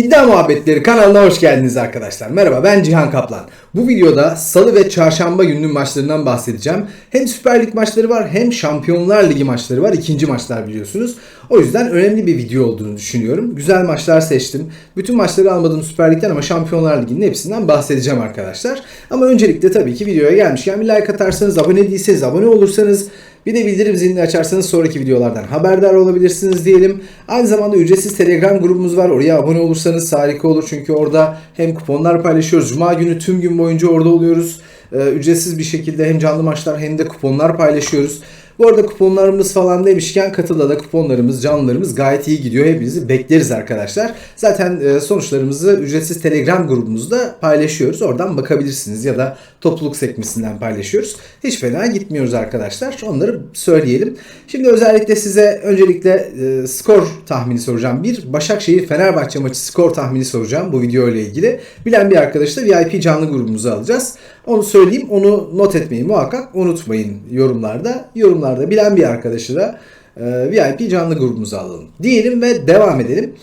İddia Muhabbetleri kanalına hoş geldiniz arkadaşlar. Merhaba ben Cihan Kaplan. Bu videoda salı ve çarşamba gününün maçlarından bahsedeceğim. Hem Süper Lig maçları var hem Şampiyonlar Ligi maçları var. İkinci maçlar biliyorsunuz. O yüzden önemli bir video olduğunu düşünüyorum. Güzel maçlar seçtim. Bütün maçları almadım Süper Lig'den ama Şampiyonlar Ligi'nin hepsinden bahsedeceğim arkadaşlar. Ama öncelikle tabii ki videoya gelmişken bir like atarsanız, abone değilseniz, abone olursanız bir de bildirim zilini açarsanız sonraki videolardan haberdar olabilirsiniz diyelim. Aynı zamanda ücretsiz Telegram grubumuz var. Oraya abone olursanız harika olur. Çünkü orada hem kuponlar paylaşıyoruz. Cuma günü tüm gün boyunca orada oluyoruz. Ee, ücretsiz bir şekilde hem canlı maçlar hem de kuponlar paylaşıyoruz. Bu arada kuponlarımız falan demişken Katıl'da da kuponlarımız, canlılarımız gayet iyi gidiyor. Hepinizi bekleriz arkadaşlar. Zaten e, sonuçlarımızı ücretsiz Telegram grubumuzda paylaşıyoruz. Oradan bakabilirsiniz ya da topluluk sekmesinden paylaşıyoruz. Hiç fena gitmiyoruz arkadaşlar. Onları söyleyelim. Şimdi özellikle size öncelikle e, skor tahmini soracağım. Bir Başakşehir Fenerbahçe maçı skor tahmini soracağım bu video ile ilgili. Bilen bir arkadaşla VIP canlı grubumuza alacağız. Onu söyleyeyim. Onu not etmeyi muhakkak unutmayın yorumlarda. Yorumlarda bilen bir arkadaşı da e, VIP canlı grubumuza alalım. Diyelim ve devam edelim.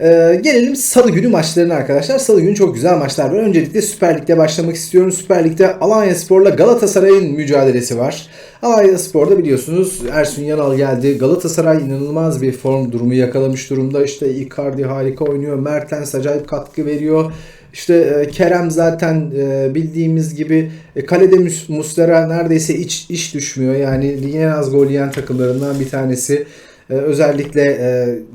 Ee, gelelim Salı günü maçlarına arkadaşlar. Salı günü çok güzel maçlar var. Öncelikle Süper Lig'de başlamak istiyorum. Süper Lig'de Alanya Spor'la Galatasaray'ın mücadelesi var. Alanya Spor'da biliyorsunuz Ersun Yanal geldi. Galatasaray inanılmaz bir form durumu yakalamış durumda. İşte Icardi harika oynuyor. Mertens acayip katkı veriyor. İşte e, Kerem zaten e, bildiğimiz gibi e, kalede Mus- Muslera neredeyse iç iş düşmüyor. Yani ligin en az gol yiyen takımlarından bir tanesi. Özellikle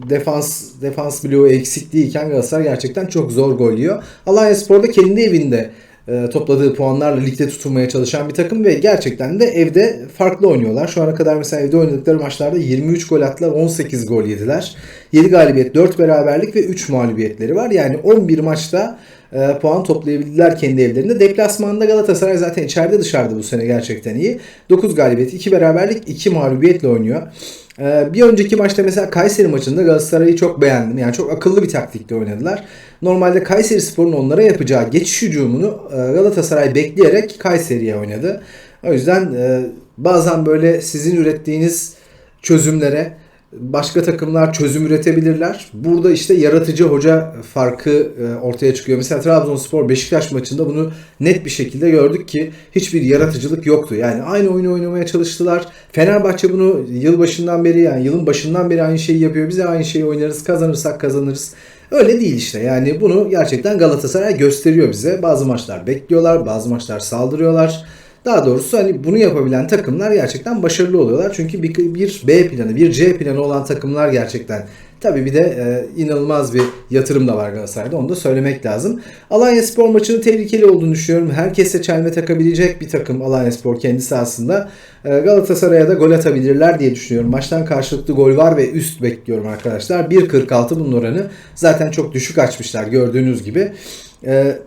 defans defans bloğu eksikliğiyken Galatasaray gerçekten çok zor gol yiyor. Alanya Spor'da kendi evinde e, topladığı puanlarla ligde tutunmaya çalışan bir takım ve gerçekten de evde farklı oynuyorlar. Şu ana kadar mesela evde oynadıkları maçlarda 23 gol attılar, 18 gol yediler. 7 galibiyet, 4 beraberlik ve 3 mağlubiyetleri var. Yani 11 maçta e, puan toplayabildiler kendi evlerinde. Deplasmanda Galatasaray zaten içeride dışarıda bu sene gerçekten iyi. 9 galibiyet, 2 beraberlik, 2 mağlubiyetle oynuyor. Ee, bir önceki maçta mesela Kayseri maçında Galatasaray'ı çok beğendim. Yani çok akıllı bir taktikle oynadılar. Normalde Kayseri Spor'un onlara yapacağı geçiş hücumunu e, Galatasaray bekleyerek Kayseri'ye oynadı. O yüzden e, bazen böyle sizin ürettiğiniz çözümlere başka takımlar çözüm üretebilirler. Burada işte yaratıcı hoca farkı e, ortaya çıkıyor. Mesela Trabzonspor Beşiktaş maçında bunu net bir şekilde gördük ki hiçbir yaratıcılık yoktu. Yani aynı oyunu oynamaya çalıştılar. Fenerbahçe bunu yıl başından beri yani yılın başından beri aynı şeyi yapıyor. Biz de aynı şeyi oynarız. Kazanırsak kazanırız. Öyle değil işte. Yani bunu gerçekten Galatasaray gösteriyor bize. Bazı maçlar bekliyorlar, bazı maçlar saldırıyorlar. Daha doğrusu hani bunu yapabilen takımlar gerçekten başarılı oluyorlar. Çünkü bir, bir B planı, bir C planı olan takımlar gerçekten Tabii bir de e, inanılmaz bir yatırım da var Galatasaray'da. Onu da söylemek lazım. Alanya Spor maçının tehlikeli olduğunu düşünüyorum. Herkese çelme takabilecek bir takım Alanya Spor kendi sahasında. E, Galatasaray'a da gol atabilirler diye düşünüyorum. Maçtan karşılıklı gol var ve üst bekliyorum arkadaşlar. 1.46 bunun oranı. Zaten çok düşük açmışlar gördüğünüz gibi. E,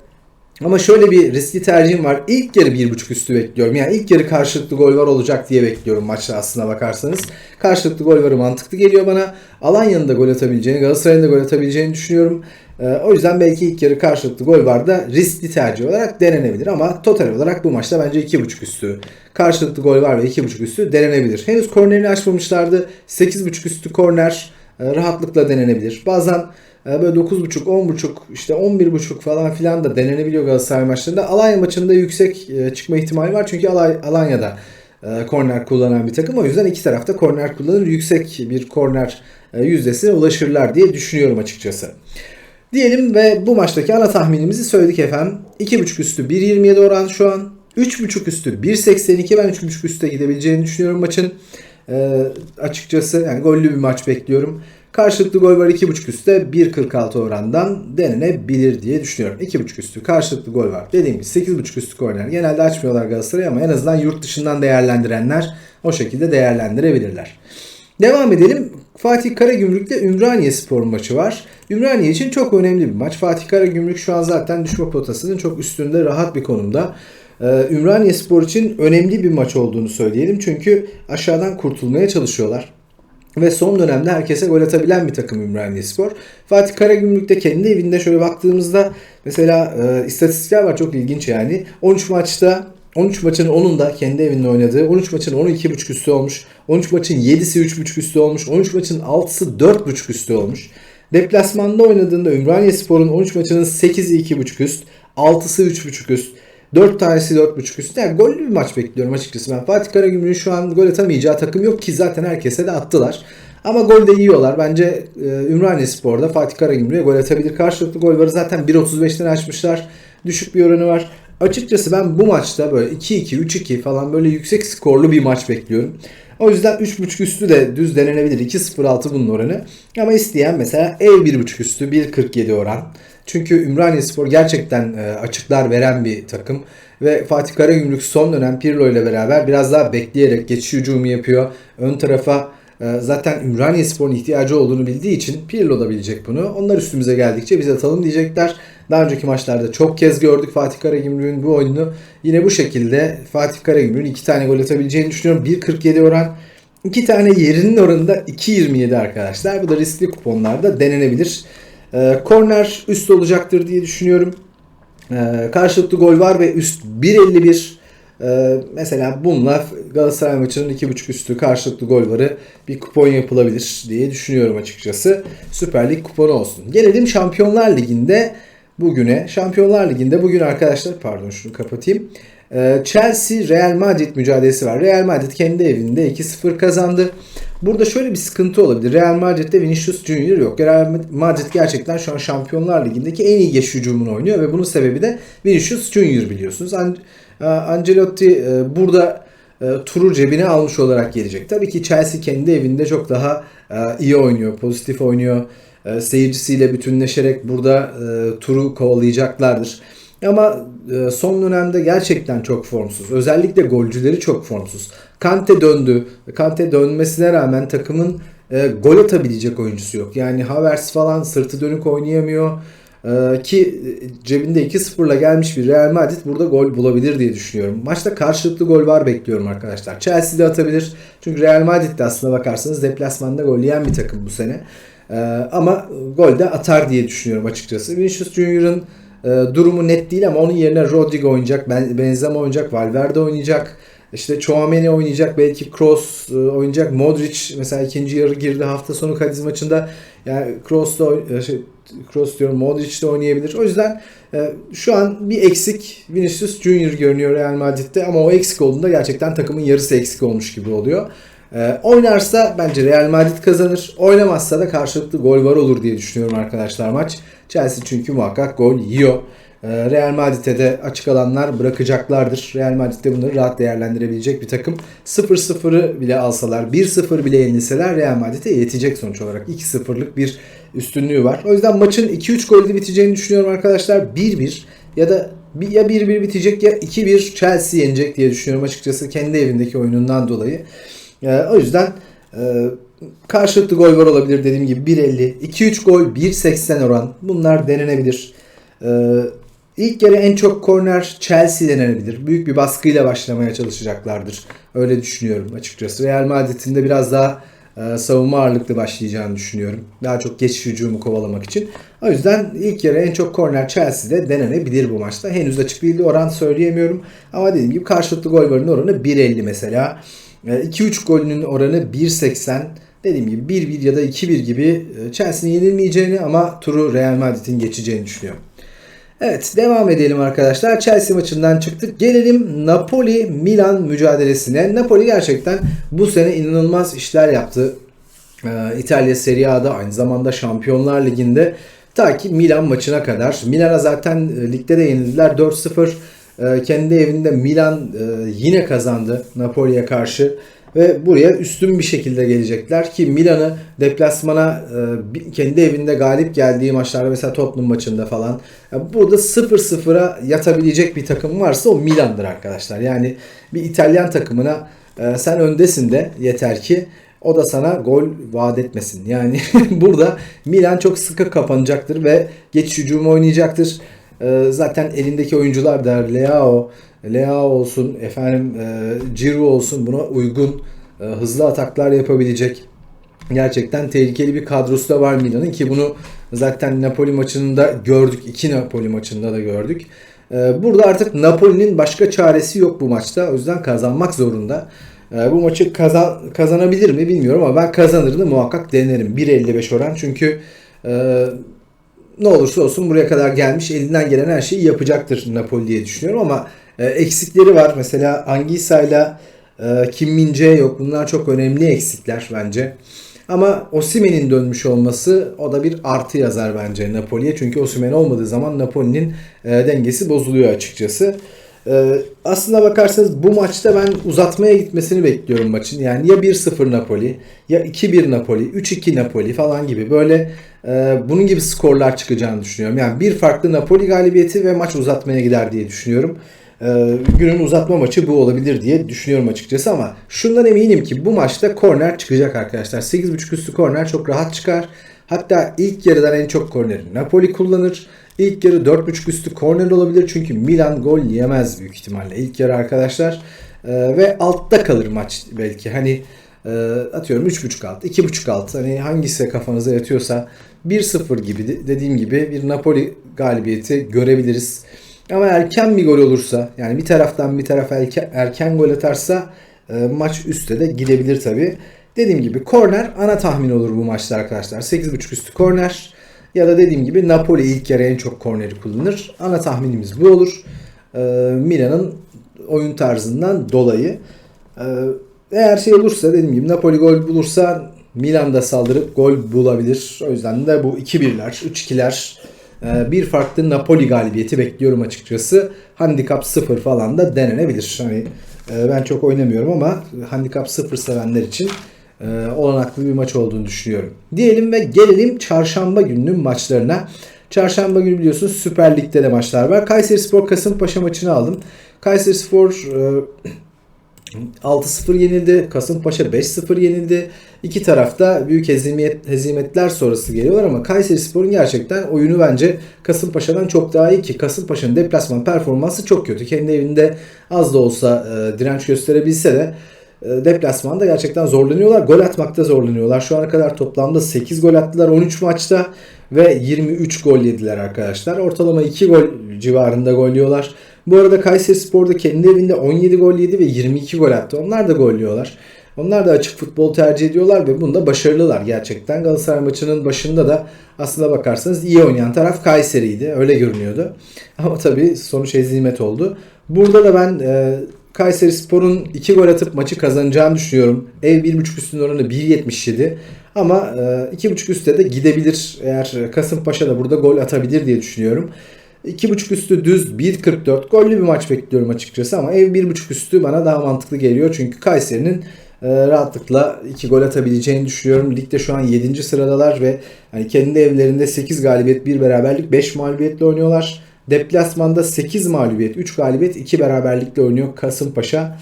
ama şöyle bir riskli tercihim var. İlk yarı 1.5 üstü bekliyorum. Yani ilk yarı karşılıklı gol var olacak diye bekliyorum maçta aslına bakarsanız. Karşılıklı gol varı mantıklı geliyor bana. Alanya'nın da gol atabileceğini, Galatasaray'ın da gol atabileceğini düşünüyorum. Ee, o yüzden belki ilk yarı karşılıklı gol var da riskli tercih olarak denenebilir. Ama total olarak bu maçta bence 2.5 üstü. Karşılıklı gol var ve 2.5 üstü denenebilir. Henüz kornerini açmamışlardı. 8.5 üstü korner e, rahatlıkla denenebilir. Bazen böyle 9.5, 10.5, işte 11.5 falan filan da denenebiliyor Galatasaray maçlarında. Alanya maçında yüksek e, çıkma ihtimali var. Çünkü Alanya'da korner kullanan bir takım. O yüzden iki tarafta korner kullanır. Yüksek bir korner yüzdesine ulaşırlar diye düşünüyorum açıkçası. Diyelim ve bu maçtaki ana tahminimizi söyledik efendim. 2.5 üstü 1.27 oran şu an. 3.5 üstü 1.82 ben 3.5 üstte gidebileceğini düşünüyorum maçın. Ee, açıkçası yani gollü bir maç bekliyorum. Karşılıklı gol var 2.5 üstte 1.46 orandan denenebilir diye düşünüyorum. 2.5 üstü karşılıklı gol var. Dediğim gibi 8.5 üstü korner. Genelde açmıyorlar Galatasaray ama en azından yurt dışından değerlendirenler o şekilde değerlendirebilirler. Devam edelim. Fatih Karagümrük'te Ümraniye Spor maçı var. Ümraniye için çok önemli bir maç. Fatih Karagümrük şu an zaten düşme potasının çok üstünde rahat bir konumda. Ee, Ümraniye Spor için önemli bir maç olduğunu söyleyelim. Çünkü aşağıdan kurtulmaya çalışıyorlar. Ve son dönemde herkese gol atabilen bir takım Ümraniye Spor. Fatih Karagümrük'te kendi evinde şöyle baktığımızda mesela e, istatistikler var çok ilginç yani. 13 maçta 13 maçın 10'unda kendi evinde oynadığı, 13 maçın 10'u 2.5 üstü olmuş. 13 maçın 7'si 3.5 üstü olmuş. 13 maçın 6'sı 4.5 üstü olmuş. Deplasmanda oynadığında Ümraniye Spor'un 13 maçının 8'i 2.5 üst, 6'sı 3.5 üst, 4 tanesi 4.5 üst. Yani gollü bir maç bekliyorum açıkçası ben. Fatih Karagümrük'ün şu an gol atamayacağı takım yok ki zaten herkese de attılar. Ama gol de yiyorlar. Bence e, Ümraniye Spor'da Fatih Karagümrük'e gol atabilir. Karşılıklı gol varı zaten 1.35'ten açmışlar. Düşük bir oranı var. Açıkçası ben bu maçta böyle 2-2, 3-2 falan böyle yüksek skorlu bir maç bekliyorum. O yüzden 3.5 üstü de düz denenebilir. 2.06 bunun oranı. Ama isteyen mesela ev 1.5 üstü 1.47 oran. Çünkü Ümraniye Spor gerçekten e, açıklar veren bir takım. Ve Fatih Karagümrük son dönem Pirlo ile beraber biraz daha bekleyerek geçiş hücumu yapıyor. Ön tarafa e, zaten Ümraniye Spor'un ihtiyacı olduğunu bildiği için Pirlo da bilecek bunu. Onlar üstümüze geldikçe biz atalım diyecekler. Daha önceki maçlarda çok kez gördük Fatih Karagümrük'ün bu oyununu. Yine bu şekilde Fatih Karagümrük'ün iki tane gol atabileceğini düşünüyorum. 1.47 oran. İki tane yerinin oranında 2.27 arkadaşlar. Bu da riskli kuponlarda denenebilir. Ee, korner üst olacaktır diye düşünüyorum. Ee, karşılıklı gol var ve üst 1.51. Ee, mesela bununla Galatasaray maçının 2.5 üstü karşılıklı gol varı bir kupon yapılabilir diye düşünüyorum açıkçası. Süper Lig kuponu olsun. Gelelim Şampiyonlar Ligi'nde bugüne. Şampiyonlar Ligi'nde bugün arkadaşlar pardon şunu kapatayım. Ee, Chelsea Real Madrid mücadelesi var. Real Madrid kendi evinde 2-0 kazandı. Burada şöyle bir sıkıntı olabilir. Real Madrid'de Vinicius Junior yok. Real Madrid gerçekten şu an Şampiyonlar Ligi'ndeki en iyi geç hücumunu oynuyor ve bunun sebebi de Vinicius Junior biliyorsunuz. An Ancelotti e, burada e, turu cebine almış olarak gelecek. Tabii ki Chelsea kendi evinde çok daha e, iyi oynuyor, pozitif oynuyor. Seyircisiyle bütünleşerek burada turu kovalayacaklardır. Ama son dönemde gerçekten çok formsuz. Özellikle golcüleri çok formsuz. Kante döndü. Kante dönmesine rağmen takımın gol atabilecek oyuncusu yok. Yani Havertz falan sırtı dönük oynayamıyor. Ee, ki cebinde 2-0'la gelmiş bir Real Madrid burada gol bulabilir diye düşünüyorum. Maçta karşılıklı gol var bekliyorum arkadaşlar. Chelsea de atabilir. Çünkü Real Madrid de aslına bakarsanız deplasmanda gol yiyen bir takım bu sene. Ama gol de atar diye düşünüyorum açıkçası. Vinicius Junior'ın e, durumu net değil ama onun yerine Rodrigo oynayacak, Benzema oynayacak, Valverde oynayacak. İşte Chouameni oynayacak, belki Kroos e, oynayacak. Modric mesela ikinci yarı girdi hafta sonu Kadiz maçında. Yani Kroos da şey, Kroos diyorum Modric de oynayabilir. O yüzden e, şu an bir eksik Vinicius Junior görünüyor Real Madrid'de ama o eksik olduğunda gerçekten takımın yarısı eksik olmuş gibi oluyor. E, oynarsa bence Real Madrid kazanır. Oynamazsa da karşılıklı gol var olur diye düşünüyorum arkadaşlar maç. Chelsea çünkü muhakkak gol yiyor. Ee, Real Madrid'e de açık alanlar bırakacaklardır. Real Madrid de bunları rahat değerlendirebilecek bir takım. 0-0'ı bile alsalar, 1-0 bile yenilseler Real Madrid'e yetecek sonuç olarak. 2-0'lık bir üstünlüğü var. O yüzden maçın 2-3 golde biteceğini düşünüyorum arkadaşlar. 1-1 ya da ya 1-1 bitecek ya 2-1 Chelsea yenecek diye düşünüyorum açıkçası kendi evindeki oyunundan dolayı. Ee, o yüzden e, karşılıklı gol var olabilir dediğim gibi 1.50, 2-3 gol 1.80 oran bunlar denenebilir. Ee, İlk yarı en çok korner Chelsea denenebilir. Büyük bir baskıyla başlamaya çalışacaklardır. Öyle düşünüyorum açıkçası. Real Madrid'in de biraz daha e, savunma ağırlıklı başlayacağını düşünüyorum. Daha çok geçiş hücumu kovalamak için. O yüzden ilk yarı en çok korner Chelsea'de denenebilir bu maçta. Henüz açık değildi oran söyleyemiyorum. Ama dediğim gibi karşılıklı gol varının oranı 1.50 mesela. 2-3 e, golünün oranı 1.80. Dediğim gibi 1-1 ya da 2-1 gibi e, Chelsea'nin yenilmeyeceğini ama turu Real Madrid'in geçeceğini düşünüyorum. Evet devam edelim arkadaşlar. Chelsea maçından çıktık. Gelelim Napoli Milan mücadelesine. Napoli gerçekten bu sene inanılmaz işler yaptı. Ee, İtalya Serie A'da aynı zamanda Şampiyonlar Ligi'nde ta ki Milan maçına kadar. Milan'a zaten e, ligde de yenildiler 4-0. Ee, kendi evinde Milan e, yine kazandı Napoli'ye karşı ve buraya üstün bir şekilde gelecekler ki Milan'ı deplasmana e, kendi evinde galip geldiği maçlarda mesela Tottenham maçında falan burada 0-0'a yatabilecek bir takım varsa o Milan'dır arkadaşlar. Yani bir İtalyan takımına e, sen öndesin de yeter ki o da sana gol vaat etmesin. Yani burada Milan çok sıkı kapanacaktır ve geç hücumu oynayacaktır. E, zaten elindeki oyuncular da Leao, Lea olsun, efendim e, Ciro olsun buna uygun e, hızlı ataklar yapabilecek gerçekten tehlikeli bir kadrosu da var Milan'ın ki bunu zaten Napoli maçında gördük. iki Napoli maçında da gördük. E, burada artık Napoli'nin başka çaresi yok bu maçta. O yüzden kazanmak zorunda. E, bu maçı kazan, kazanabilir mi bilmiyorum ama ben kazanırını muhakkak denerim. 1.55 oran çünkü Ee, ne olursa olsun buraya kadar gelmiş elinden gelen her şeyi yapacaktır Napoli diye düşünüyorum ama e, eksikleri var. Mesela Anguissa ile e, Kim Min-jae yok. Bunlar çok önemli eksikler bence. Ama Osimhen'in dönmüş olması o da bir artı yazar bence Napoli'ye. Çünkü Osimhen olmadığı zaman Napoli'nin e, dengesi bozuluyor açıkçası. E, aslına bakarsanız bu maçta ben uzatmaya gitmesini bekliyorum maçın. Yani ya 1-0 Napoli ya 2-1 Napoli, 3-2 Napoli falan gibi böyle e, bunun gibi skorlar çıkacağını düşünüyorum. Yani bir farklı Napoli galibiyeti ve maç uzatmaya gider diye düşünüyorum. Ee, günün uzatma maçı bu olabilir diye düşünüyorum açıkçası ama şundan eminim ki bu maçta korner çıkacak arkadaşlar. 8.5 üstü korner çok rahat çıkar. Hatta ilk yarıdan en çok korneri Napoli kullanır. İlk yarı 4.5 üstü korner olabilir çünkü Milan gol yemez büyük ihtimalle ilk yarı arkadaşlar. Ee, ve altta kalır maç belki. Hani e, atıyorum 3.5 alt, 2.5 alt hani hangisi kafanıza yatıyorsa 1-0 gibi de- dediğim gibi bir Napoli galibiyeti görebiliriz. Ama erken bir gol olursa yani bir taraftan bir taraf erken, erken gol atarsa e, maç üste de gidebilir tabi. Dediğim gibi korner ana tahmin olur bu maçta arkadaşlar. 8.5 üstü korner ya da dediğim gibi Napoli ilk yarı en çok korneri kullanır. Ana tahminimiz bu olur. E, Milan'ın oyun tarzından dolayı. E, eğer şey olursa dediğim gibi Napoli gol bulursa Milan da saldırıp gol bulabilir. O yüzden de bu 2-1'ler, 3-2'ler ee, bir farklı Napoli galibiyeti bekliyorum açıkçası. Handikap 0 falan da denenebilir. Hani e, ben çok oynamıyorum ama handikap 0 sevenler için e, olanaklı bir maç olduğunu düşünüyorum. Diyelim ve gelelim çarşamba gününün maçlarına. Çarşamba günü biliyorsunuz Süper Lig'de de maçlar var. Kayseri Spor Kasımpaşa maçını aldım. Kayseri Spor e, 6-0 yenildi. Kasımpaşa 5-0 yenildi. İki tarafta büyük hezimet, hezimetler sonrası geliyorlar ama Kayseri Spor'un gerçekten oyunu bence Kasımpaşa'dan çok daha iyi ki Kasımpaşa'nın deplasman performansı çok kötü. Kendi evinde az da olsa e, direnç gösterebilse de deplasmanda gerçekten zorlanıyorlar. Gol atmakta zorlanıyorlar. Şu ana kadar toplamda 8 gol attılar 13 maçta ve 23 gol yediler arkadaşlar. Ortalama 2 gol civarında gol yiyorlar. Bu arada Kayseri Spor'da kendi evinde 17 gol yedi ve 22 gol attı. Onlar da gol yiyorlar. Onlar da açık futbol tercih ediyorlar ve bunda başarılılar gerçekten. Galatasaray maçının başında da aslında bakarsanız iyi oynayan taraf Kayseri'ydi. Öyle görünüyordu. Ama tabii sonuç hezimet oldu. Burada da ben e, Kayseri Spor'un 2 gol atıp maçı kazanacağını düşünüyorum. Ev 1.5 üstün oranı 1.77. Ama e, 2.5 üstte de gidebilir. Eğer Kasımpaşa da burada gol atabilir diye düşünüyorum. 2.5 üstü düz 1.44 gollü bir maç bekliyorum açıkçası ama ev 1.5 üstü bana daha mantıklı geliyor. Çünkü Kayseri'nin e, rahatlıkla 2 gol atabileceğini düşünüyorum. Ligde şu an 7. sıradalar ve hani kendi evlerinde 8 galibiyet, 1 beraberlik, 5 mağlubiyetle oynuyorlar. Deplasmanda 8 mağlubiyet, 3 galibiyet, 2 beraberlikle oynuyor Kasımpaşa.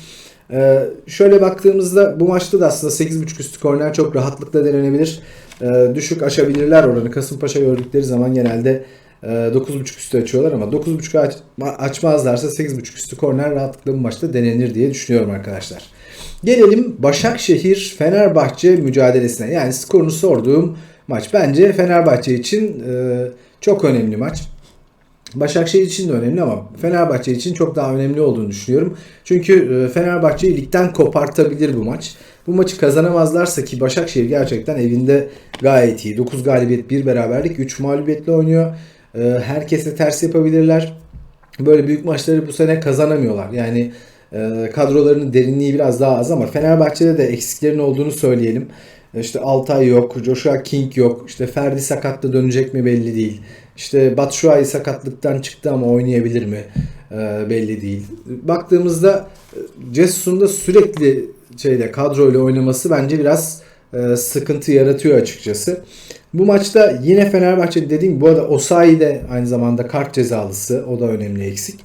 Ee, şöyle baktığımızda bu maçta da aslında 8.5 üstü korner çok rahatlıkla denenebilir. Ee, düşük aşabilirler oranı. Kasımpaşa gördükleri zaman genelde e, 9.5 üstü açıyorlar ama 9.5 aç, açmazlarsa 8.5 üstü korner rahatlıkla bu maçta denenir diye düşünüyorum arkadaşlar. Gelelim Başakşehir Fenerbahçe mücadelesine. Yani skorunu sorduğum maç. Bence Fenerbahçe için e, çok önemli maç. Başakşehir için de önemli ama Fenerbahçe için çok daha önemli olduğunu düşünüyorum. Çünkü e, Fenerbahçe'yi ligden kopartabilir bu maç. Bu maçı kazanamazlarsa ki Başakşehir gerçekten evinde gayet iyi. 9 galibiyet 1 beraberlik 3 mağlubiyetle oynuyor. E, Herkese ters yapabilirler. Böyle büyük maçları bu sene kazanamıyorlar. Yani e, kadrolarının derinliği biraz daha az ama Fenerbahçe'de de eksiklerin olduğunu söyleyelim. İşte Altay yok, Joshua King yok, işte Ferdi sakatla dönecek mi belli değil. İşte Batshuayi sakatlıktan çıktı ama oynayabilir mi Ee, belli değil. Baktığımızda e, Jesus'un da sürekli şeyde kadroyla oynaması bence biraz e, sıkıntı yaratıyor açıkçası. Bu maçta yine Fenerbahçe dediğim bu arada Osayi de aynı zamanda kart cezalısı. O da önemli eksik.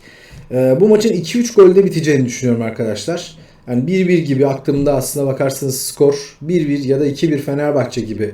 Ee, bu maçın 2-3 golde biteceğini düşünüyorum arkadaşlar. Yani 1-1 gibi aklımda aslına bakarsanız skor 1-1 ya da 2-1 Fenerbahçe gibi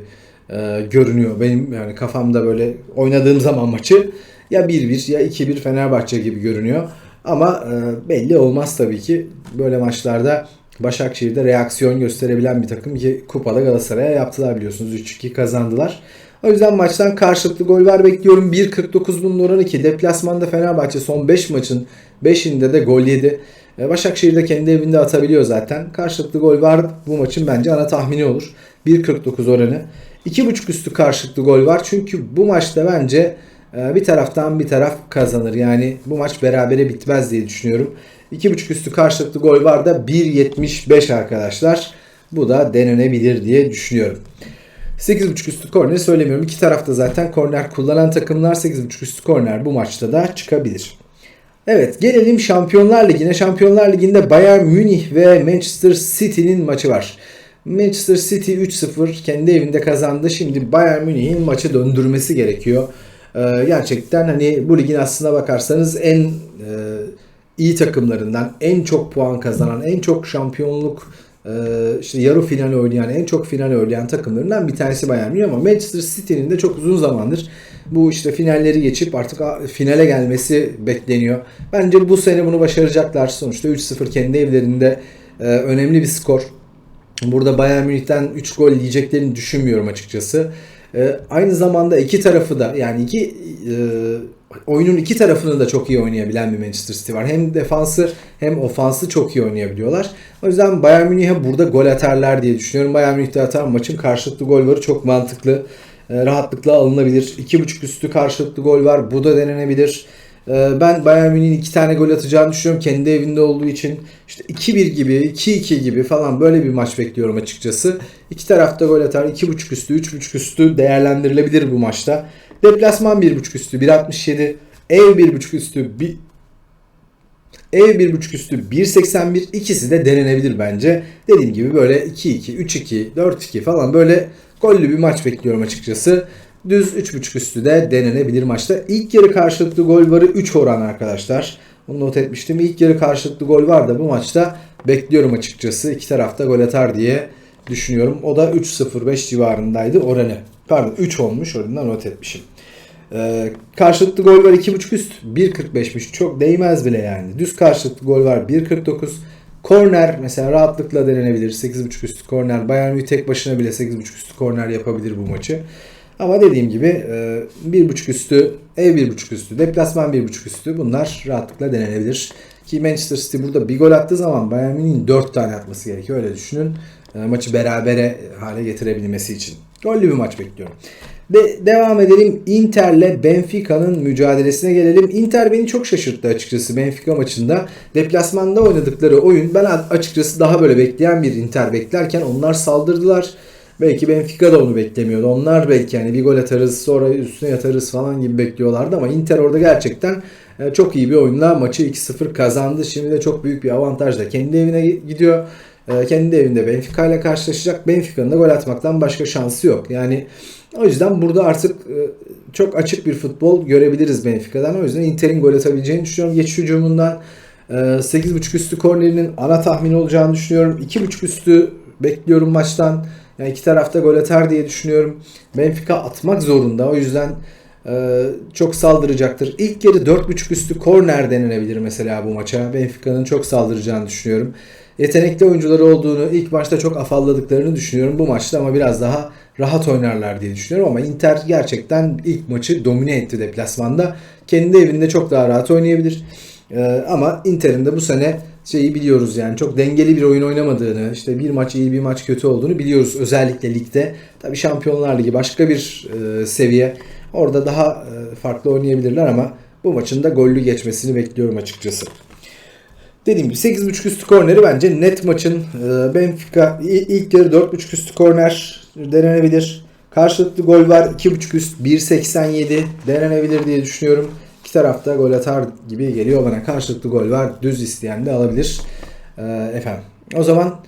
e, görünüyor. Benim yani kafamda böyle oynadığım zaman maçı ya 1-1 ya 2-1 Fenerbahçe gibi görünüyor. Ama e, belli olmaz tabii ki. Böyle maçlarda Başakşehir'de reaksiyon gösterebilen bir takım ki kupada Galatasaray'a yaptılar biliyorsunuz. 3-2 kazandılar. O yüzden maçtan karşılıklı gol var bekliyorum. 1.49 bunun oranı ki deplasmanda Fenerbahçe son 5 maçın 5'inde de gol yedi. E, Başakşehir de kendi evinde atabiliyor zaten. Karşılıklı gol var bu maçın bence ana tahmini olur. 1.49 oranı. 2.5 üstü karşılıklı gol var. Çünkü bu maçta bence e, bir taraftan bir taraf kazanır. Yani bu maç berabere bitmez diye düşünüyorum. 2.5 üstü karşılıklı gol var da 1.75 arkadaşlar. Bu da denenebilir diye düşünüyorum. 8.5 üstü korner söylemiyorum. İki tarafta zaten korner kullanan takımlar 8.5 üstü korner bu maçta da çıkabilir. Evet gelelim Şampiyonlar Ligi'ne. Şampiyonlar Ligi'nde Bayern Münih ve Manchester City'nin maçı var. Manchester City 3-0 kendi evinde kazandı. Şimdi Bayern Münih'in maçı döndürmesi gerekiyor. Ee, gerçekten hani bu ligin aslına bakarsanız en e, iyi takımlarından, en çok puan kazanan, en çok şampiyonluk e, işte yarı final oynayan, en çok final oynayan takımlarından bir tanesi Bayern Münih ama Manchester City'nin de çok uzun zamandır bu işte finalleri geçip artık finale gelmesi bekleniyor. Bence bu sene bunu başaracaklar. Sonuçta 3-0 kendi evlerinde e, önemli bir skor. Burada Bayern Münih'ten 3 gol yiyeceklerini düşünmüyorum açıkçası. E, aynı zamanda iki tarafı da yani iki e, oyunun iki tarafını da çok iyi oynayabilen bir Manchester City var. Hem defansı hem ofansı çok iyi oynayabiliyorlar. O yüzden Bayern Münih'e burada gol atarlar diye düşünüyorum. Bayern Münih'te atar maçın karşılıklı gol varı çok mantıklı. E, rahatlıkla alınabilir. 2.5 üstü karşılıklı gol var. Bu da denenebilir. E, ben Bayern Münih'in iki tane gol atacağını düşünüyorum. Kendi evinde olduğu için işte 2-1 gibi, 2-2 gibi falan böyle bir maç bekliyorum açıkçası. İki tarafta gol atar. 2.5 üstü, 3.5 üstü değerlendirilebilir bu maçta. Deplasman 1.5 üstü 1.67. Ev 1.5 üstü bir Ev 1.5 üstü 1.81 ikisi de denenebilir bence. Dediğim gibi böyle 2-2, 3-2, 4-2 falan böyle gollü bir maç bekliyorum açıkçası. Düz 3.5 üstü de denenebilir maçta. İlk yarı karşılıklı gol varı 3 oran arkadaşlar. Bunu not etmiştim. İlk yarı karşılıklı gol var da bu maçta bekliyorum açıkçası. İki tarafta gol atar diye düşünüyorum. O da 3.05 civarındaydı oranı. Pardon 3 olmuş oranından not etmişim. Ee, karşılıklı gol var 2.5 üst 1.45'miş. Çok değmez bile yani. Düz karşılıklı gol var 1.49. Korner mesela rahatlıkla denenebilir. 8.5 üstü korner. Bayern Münih tek başına bile 8.5 üstü korner yapabilir bu maçı. Ama dediğim gibi 1.5 üstü, ev 1.5 üstü, deplasman 1.5 üstü bunlar rahatlıkla denenebilir. Ki Manchester City burada bir gol attığı zaman Bayern Münih'in 4 tane atması gerekiyor öyle düşünün. Maçı berabere hale getirebilmesi için. Gollü bir maç bekliyorum. De devam edelim. Inter'le Benfica'nın mücadelesine gelelim. Inter beni çok şaşırttı açıkçası Benfica maçında. Deplasmanda oynadıkları oyun ben açıkçası daha böyle bekleyen bir Inter beklerken onlar saldırdılar. Belki Benfica da onu beklemiyordu. Onlar belki yani bir gol atarız sonra üstüne yatarız falan gibi bekliyorlardı ama Inter orada gerçekten e, çok iyi bir oyunla maçı 2-0 kazandı. Şimdi de çok büyük bir avantajla kendi evine gidiyor. E, kendi evinde Benfica ile karşılaşacak. Benfica'nın da gol atmaktan başka şansı yok. Yani o yüzden burada artık e, çok açık bir futbol görebiliriz Benfica'dan. O yüzden Inter'in gol atabileceğini düşünüyorum. Geçiş hücumundan 8.5 üstü kornerinin ana tahmini olacağını düşünüyorum. 2.5 üstü bekliyorum maçtan. Yani iki tarafta gol atar diye düşünüyorum. Benfica atmak zorunda. O yüzden e, çok saldıracaktır. İlk yarı 4.5 üstü korner denilebilir mesela bu maça. Benfica'nın çok saldıracağını düşünüyorum. Yetenekli oyuncuları olduğunu, ilk maçta çok afalladıklarını düşünüyorum. Bu maçta ama biraz daha rahat oynarlar diye düşünüyorum. Ama Inter gerçekten ilk maçı domine etti deplasmanda. Kendi evinde çok daha rahat oynayabilir. Ee, ama Inter'in de bu sene şeyi biliyoruz yani çok dengeli bir oyun oynamadığını, işte bir maç iyi bir maç kötü olduğunu biliyoruz özellikle ligde. Tabii Şampiyonlar Ligi başka bir e, seviye. Orada daha e, farklı oynayabilirler ama bu maçın da gollü geçmesini bekliyorum açıkçası. Dediğim gibi 8.5 üstü korneri bence net maçın e, Benfica ilk yarı 4.5 üstü korner denenebilir. Karşılıklı gol var 2.5 üst 1.87 denenebilir diye düşünüyorum. İki tarafta gol atar gibi geliyor bana. Karşılıklı gol var. Düz isteyen de alabilir. Ee, efendim. O zaman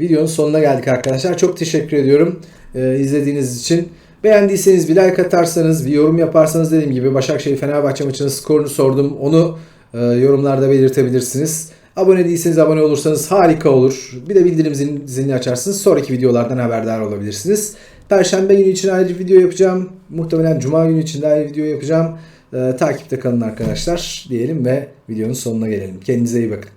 videonun sonuna geldik arkadaşlar. Çok teşekkür ediyorum e, izlediğiniz için. Beğendiyseniz bir like atarsanız, bir yorum yaparsanız dediğim gibi Başakşehir Fenerbahçe maçının skorunu sordum. Onu e, yorumlarda belirtebilirsiniz. Abone değilseniz abone olursanız harika olur. Bir de bildirim zilini, açarsınız. Sonraki videolardan haberdar olabilirsiniz. Perşembe günü için ayrı video yapacağım. Muhtemelen Cuma günü için de ayrı video yapacağım. Ee, takipte kalın arkadaşlar diyelim ve videonun sonuna gelelim. Kendinize iyi bakın.